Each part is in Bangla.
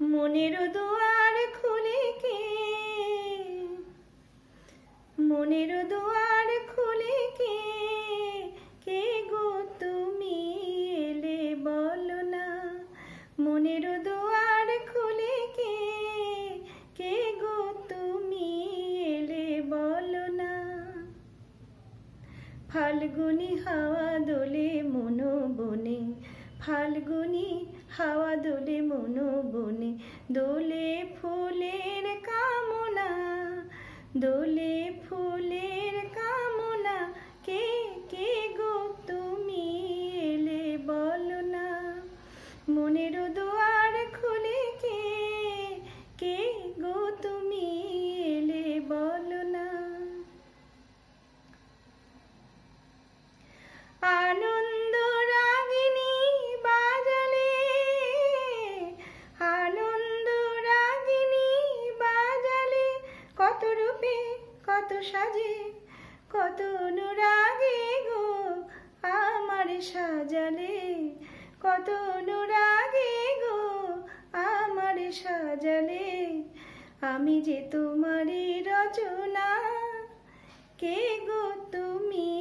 মনের দুয়ার খুলে কে? মনের দুয়ার খুলে কে? কে গো তুমি? এলে বলো না। মনের দুয়ার খুলে কে? কে গো তুমি? এলে বলো না। ফাল্গুনি হাওয়া দোলে মনো বনে ফাল্গুনি হাওয়া দোলে মনো বনে দোলে ফুলের কামনা দোলে রূপে কত সাজে, কত অনুরাগে গো আমার সাজালে। কত অনুরাগে গো আমার সাজালে। আমি যে তোমারই রচনা, কে গো তুমি?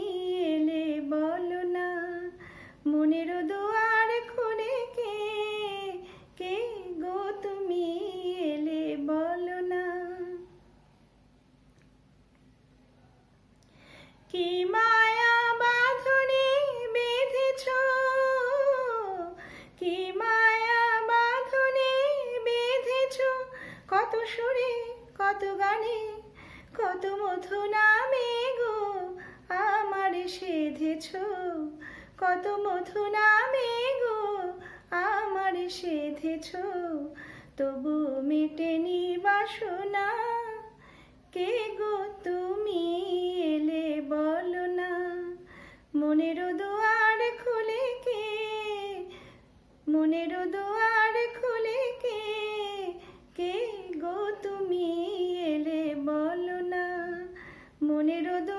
কি মায়া বাঁধনে বেঁধেছ? কি মায়া বাঁধনে বেঁধেছ? কত সুরে, কত গানে, কত মধু নামে গো আমার সেধেছ? কত মধু নামে গো আমার সেধেছ? তবু মেটেনি বাসনা, কে গো তুমি? মনের দুয়ার খুলে কে? কে গো তুমি এলে বলো না? মনের দুয়ার